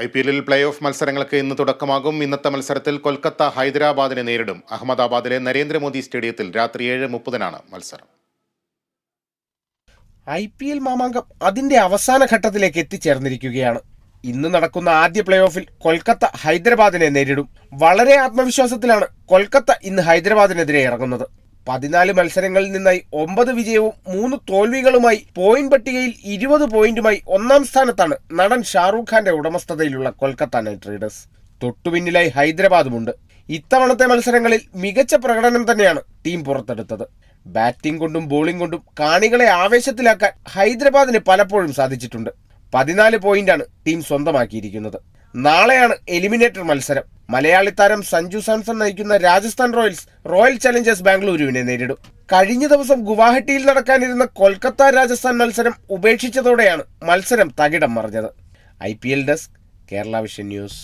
I P എല്ലിൽ play off മത്സരങ്ങൾക്ക് ഇന്ന് തുടക്കമാകും. ഇന്നത്തെ മത്സരത്തിൽ കൊൽക്കത്ത ഹൈദരാബാദിനെ നേരിടും. അഹമ്മദാബാദിലെ നരേന്ദ്രമോദി സ്റ്റേഡിയത്തിൽ രാത്രി ഏഴ് മുപ്പതിനാണ് മത്സരം. ഐ പി എൽ മാമാങ്കം അതിന്റെ അവസാന ഘട്ടത്തിലേക്ക് എത്തിച്ചേർന്നിരിക്കുകയാണ്. ഇന്ന് നടക്കുന്ന ആദ്യ പ്ലേ ഓഫിൽ കൊൽക്കത്ത ഹൈദരാബാദിനെ നേരിടും. വളരെ ആത്മവിശ്വാസത്തിലാണ് കൊൽക്കത്ത ഇന്ന് ഹൈദരാബാദിനെതിരെ ഇറങ്ങുന്നത്. പതിനാല് മത്സരങ്ങളിൽ നിന്നായി ഒമ്പത് വിജയവും മൂന്ന് തോൽവികളുമായി പോയിന്റ് പട്ടികയിൽ ഇരുപത് പോയിന്റുമായി ഒന്നാം സ്ഥാനത്താണ് നടൻ ഷാറൂഖ് ഖാന്റെ ഉടമസ്ഥതയിലുള്ള കൊൽക്കത്ത നൈറ്റ് റൈഡേഴ്സ്. തൊട്ടുപിന്നിലായി ഹൈദരാബാദുമുണ്ട്. ഇത്തവണത്തെ മത്സരങ്ങളിൽ മികച്ച പ്രകടനം തന്നെയാണ് ടീം പുറത്തെടുത്തത്. ബാറ്റിംഗ് കൊണ്ടും ബോളിംഗ് കൊണ്ടും കാണികളെ ആവേശത്തിലാക്കാൻ ഹൈദരാബാദിന് പലപ്പോഴും സാധിച്ചിട്ടുണ്ട്. പതിനാല് പോയിന്റാണ് ടീം സ്വന്തമാക്കിയിരിക്കുന്നത്. നാളെയാണ് എലിമിനേറ്റർ മത്സരം. മലയാളി താരം സഞ്ജു സാംസൺ നയിക്കുന്ന രാജസ്ഥാൻ റോയൽസ് റോയൽ ചലഞ്ചേഴ്സ് ബാംഗ്ലൂരുവിനെ നേരിടും. കഴിഞ്ഞ ദിവസം ഗുവാഹട്ടിയിൽ നടക്കാനിരുന്ന കൊൽക്കത്ത രാജസ്ഥാൻ മത്സരം ഉപേക്ഷിച്ചതോടെയാണ് മത്സരം തകിടം മറിഞ്ഞത്. I P L desk Kerala Vision News.